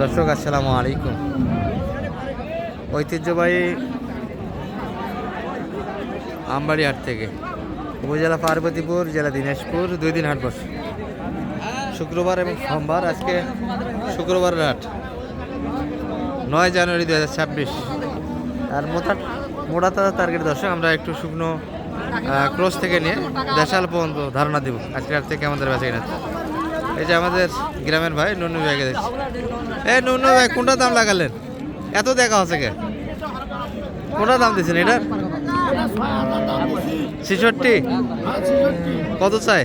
দর্শক, আসসালামু আলাইকুম। ঐতিহ্যবাহী আমবাড়ি হাট থেকে উপজেলা পার্বতীপুর, জেলা দিনাজপুর, দুই দিন হাট বসে। শুক্রবার এবং সোমবার আজকে শুক্রবারের হাট। নয় জানুয়ারি দু হাজার ছাব্বিশ। আর মোটা মোটা তাজা টার্গেট দর্শক, আমরা একটু শুকনো ক্রস থেকে নিয়ে দেশাল পর্যন্ত ধারণা দিব। আজকে হাট থেকে আমাদের বেঁচে কিনা এই যে আমাদের গ্রামের ভাই নুনু ভাইকে দেখছি। এ, নুনু ভাই, কোনটা দাম লাগালেন? এত দেখা হচ্ছে কে? কোনটা দাম দিচ্ছেন এটার? ছেষট্টি? কত চাই?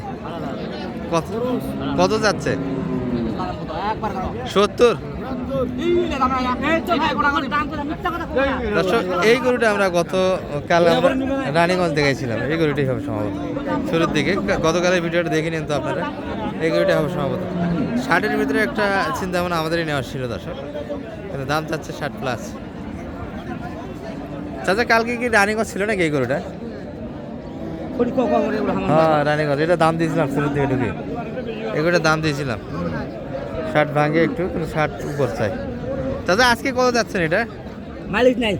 কত যাচ্ছে? সত্তর? দর্শক, এই গরুটা আমরা গত কাল আমরা রানীগঞ্জ দেখেছিলাম এই গরুটি হবে সম্ভবত। শুরুর দিকে, গতকালের ভিডিওটা দেখে নিন তো আপনারা। এই গরুটাই হবে সম্ভবত। ষাটের ভিতরে একটা চিন্তা ভাবনা আমাদেরই নেওয়ার ছিল দর্শক। কিন্তু দাম চাচ্ছে ষাট প্লাস চাচা কালকে কি রানীগঞ্জ ছিল নাকি এই গরুটা? হ্যাঁ রানীগঞ্জ। এটা দাম দিয়েছিলাম শুরুর দিকে ঢুকে। এগুলোর দাম দিয়েছিলাম। ষাট ভাঙে একটু কিন্তু ষাট উপর চাই। দাদা আজকে কত যাচ্ছেন এটা? মালিক নাই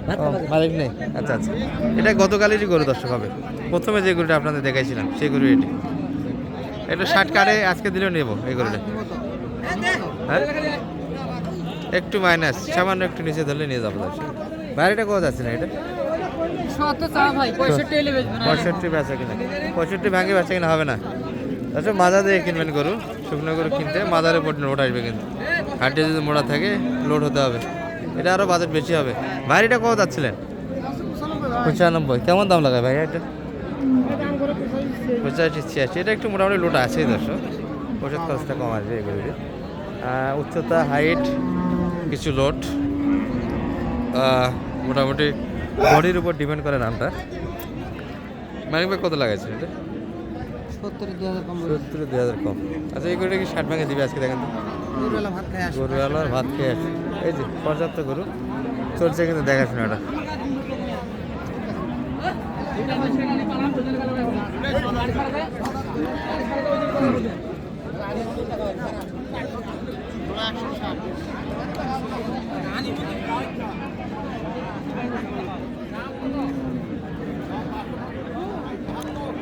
মালিক নেই। আচ্ছা আচ্ছা। এটা গতকালেরই গরু দর্শক হবে। প্রথমে যে গরুটা আপনাদের দেখাইছিলাম সেই গরু এটি। এটা ষাট কারে আজকে দিলেও নেব গরুটা হ্যাঁ? একটু মাইনাস সামান্য একটু নিচে ধরলে নিয়ে যাব বাইরেটা কত যাচ্ছে না এটা? ভাই পঁয়ষট্টি বেচা কিনা। পঁয়ষট্টি ভাঙে বেচা কিনা হবে না। আচ্ছা মাজা দিয়ে কিনবেন গরু শুকনো গরু কিনতে মাজার উপর লোড আসবে কিন্তু। হাটে যদি মোড়া থাকে লোড হতে হবে। এটা আরও বাজেট বেশি হবে। ভাইরিটা কত যাচ্ছিলেন? পঁচানব্বই। কেমন দাম লাগায় ভাই এটা পঁচাশি ছিয়াশি এটা একটু মোটামুটি লোড আছেই দর্শক। ওষুধ খরচটা কম আসবে এই গরুটির। উচ্চতা হাইট কিছু লোড মোটামুটি বডির উপর ডিপেন্ড করে নামটা। মানিক ভাই কত লাগাইছে এটা? সত্তর দুই হাজার কম সত্তর দুই হাজার কম। আচ্ছা এই গরুটা কি ষাট ভাঙে দিবে আজকে দেখেন ভাত খেয়ে আসে এই যে পর্যাপ্ত গরু। চলছে কিন্তু দেখাশোনাটা।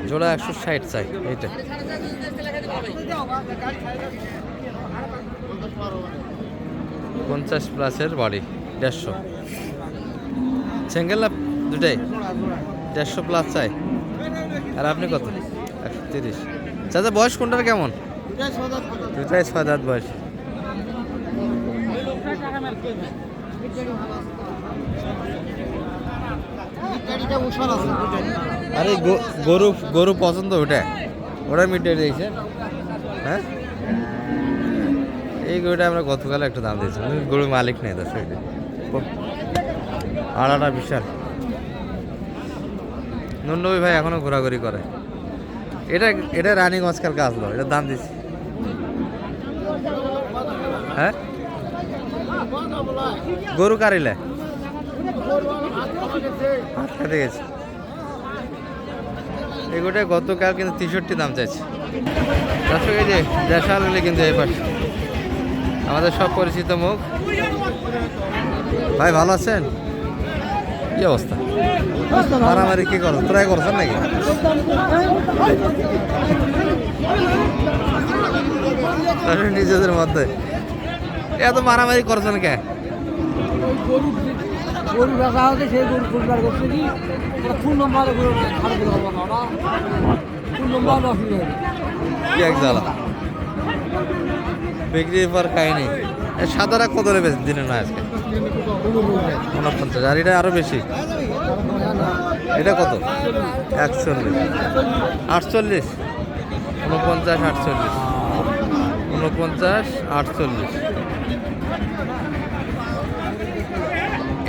জোড়া একশো ষাট চাই এইটা। পঞ্চাশ প্লাসের বাড়ি দেড়শো। সিঙ্গেল দুটাই? দেড়শো প্লাস চাই। আর আপনি কত? একশো তিরিশ। চাচা, বয়স কোনটার কেমন? দুটাই ছয় দাঁত বয়স। আরে গরু গরু পছন্দ ওটা? ওটা মিটে দিয়েছে। হ্যাঁ? এই গরুটা আমরা গতকাল একটা দাম দিয়েছি গরুর মালিক নেই তার দশ আড়াটা বিশাল। নন্দবী ভাই এখনও ঘোরাঘুরি করে। এটা এটা রানীগঞ্জ কাজ আসলো এটার দাম দিচ্ছি হ্যাঁ? গরু কারিলে হাত খেতে গেছে। গতকাল কিন্তু তেষট্টি দাম চাইছে। দর্শক, এই যে দেশাল হলে কিন্তু এই পাশে। আমাদের সব পরিচিত মুখ। ভাই, ভালো আছেন? কি অবস্থা? মারামারি কি করো? তোরাই করছেন নাকি? নিজেদের মধ্যে। এত মারামারি করছেন কে? এক পর খাইনি। সাদারা কত নেবে দিনে না আজকে। উনপঞ্চাশ, আর এটা আরও বেশি। এটা কত? একচল্লিশ। আটচল্লিশ? উনপঞ্চাশ আটচল্লিশ। উনপঞ্চাশ, আটচল্লিশ।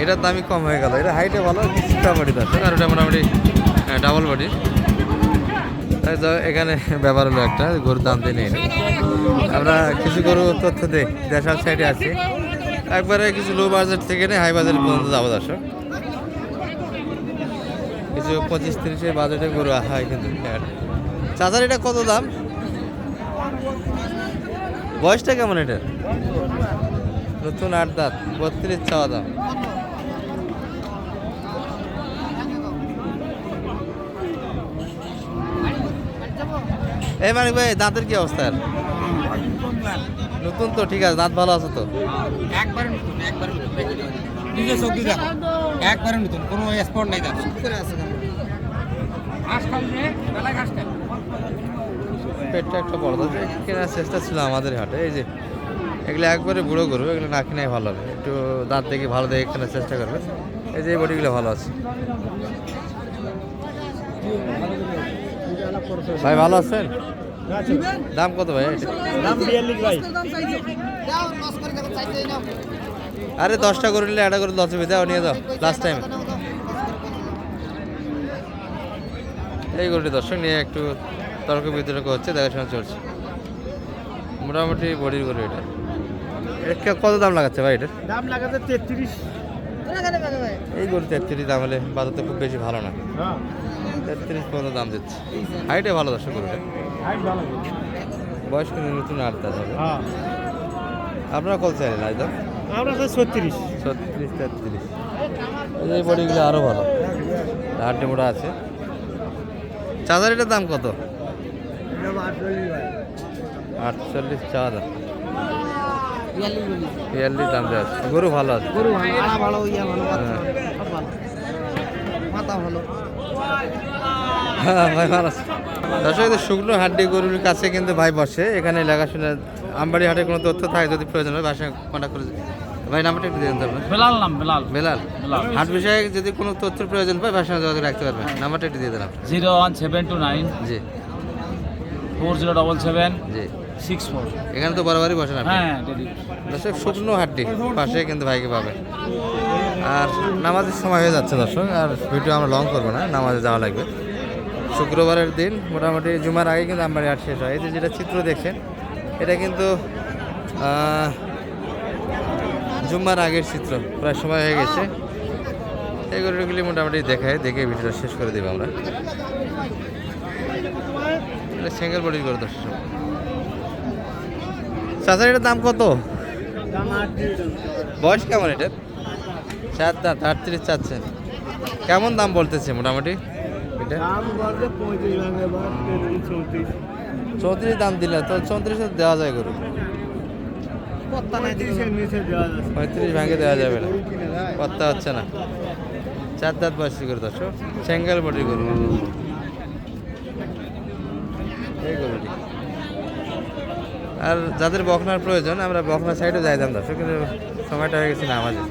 এটার দামই কম হয়ে গেল। এটা হাইটে ভালো চিন্তা বডি দর্শক আর ওটা মোটামুটি ডাবল বডি এখানে ব্যাপার হলো একটা, গরুর দাম দিয়ে নেই। আমরা কিছু গরু তথ্য দিই, দেশাল সাইডে আছি। একবারে কিছু লো বাজেট থেকে নিয়ে হাই বাজেট পর্যন্ত যাব দর্শক। কিছু পঁচিশ তিরিশের বাজেটে গরু হয় কিন্তু চাচার এটা কত দাম? বয়সটা কেমন এটা নতুন আট দাঁত, বত্রিশ চাওয়া দাম। এই মানিক ভাই, দাঁতের কি অবস্থা? নতুন তো ঠিক আছে দাঁত ভালো আছে তো। একবারে নতুন একবারে নতুন নিজে চোখে দেখো। একবারে নতুন কোনো স্পট নাই তার। ঘাস খাই বেলা ঘাস খাই পেটটা একটা বড় কেনার চেষ্টা ছিল আমাদের হাটে এই যে এগুলো একবারে বুড়ো করব এগুলো না কিনাই ভালো হবে। একটু দাঁত দেখে ভালো দেখে কেনার চেষ্টা করবে। এই যে এই বডিগুলো ভালো আছে। ভাই ভালো আছেন? দাম কত ভাই? এটা? আরে দশটা করে নিলে একটা করে দশ দাও নিয়ে যাও লাস্ট টাইম এই গরুটি দর্শক নিয়ে একটু তর্ক বিতর্ক হচ্ছে দেখাশোনা চলছে। মোটামুটি বডির গরু এটা। এটা কত দাম লাগাচ্ছে ভাই এটার দাম লাগাতে তেত্রিশ। এই গরু তেত্রিশ দাম হলে বাজার তো খুব বেশি ভালো না। তেত্রিশ পর্যন্ত দাম দিচ্ছে। হাইটে ভালো দর্শক গরুটা বয়স কিন্তু নতুন দাঁত হবে। আপনারা কত চাইলেন আজ আমরা তো ছত্রিশ। ছত্রিশ তেত্রিশ। এই বডিগুলো আরও ভালো। হাড্ডি মোটা আছে। চার্জার এটার দাম কত? আটচল্লিশ চা দাম বিয়াল্লিশ দাম দেওয়া আছে। গরু ভালো আছে? গরু ভালো। ভালো ইয়া ভালো হ্যাঁ। ভালো। মাথা ভালো। হ্যাঁ, ভাই ভালো আছে। দর্শক শুকনো হাড্ডি গরুর কাছে কিন্তু ভাই বসে। এখানে লেখাশোনা আমবাড়ি হাটে কোনো তথ্য থাকে যদি প্রয়োজন হয় বাসায় কন্ট্যাক্ট করে ভাই নাম্বারটা একটু তো আপনার। বেলাল নাম বেলাল। বেলাল। হাট বিষয়ে যদি কোনো তথ্যের প্রয়োজন হয় বাসায় যোগাযোগ রাখতে পারবেন। নাম্বারটা একটু দিয়ে দিলাম zero one seven two nine. জি। Four zero double seven. জি। Six four. এখানে তো বরাবরই বসেন আপনি। হ্যাঁ দর্শক শুকনো হাড্ডি পাশে কিন্তু ভাইকে পাবে আর নামাজের সময় হয়ে যাচ্ছে দর্শক আর ভিডিও আমরা লং করব না নামাজে যাওয়া লাগবে। শুক্রবারের দিন, মোটামুটি জুমার আগে কিন্তু আমবাড়ি হাট শেষ হয়। এই যে যেটা চিত্র দেখছেন, এটা কিন্তু জুম্মার আগের চিত্র, প্রায় সময় হয়ে গেছে। এই গরুগুলি মোটামুটি দেখায়, দেখে ভিডিওটা শেষ করে দেবো আমরা। এটা সিঙ্গেল বডির করে দর্শক চাচার এটার দাম কত? বয়স কেমন এটার? চার দাঁত, আটত্রিশ চাচ্ছেন। কেমন দাম বলতেছে মোটামুটি? এটা? চৌত্রিশ। দাম দিলে তো চৌত্রিশ দেওয়া যায় গরু? পঁয়ত্রিশ ভাঙে দেওয়া যাবে না। পত্তা হচ্ছে না। চার দাঁত বয়সী গরু দর্শক। সিঙ্গেল বডির গরু। এই গরুটি। আর যাদের বকনার প্রয়োজন আমরা বকনা সাইডে যাইতাম দর্শক। কিন্তু সময়টা হয়ে গেছে না আমাদের।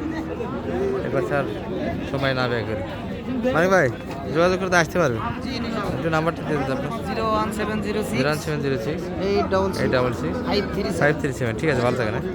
এবার স্যার সময় না ব্যয় করি। মানে ভাই যোগাযোগ করতে আসতে পারবে একটু নাম্বারটা দিয়ে দিতে আপনার। Zero one seven zero six. Zero one seven zero six. Eight double eight double six. Five three five three seven. ঠিক আছে ভালো থাকেন হ্যাঁ।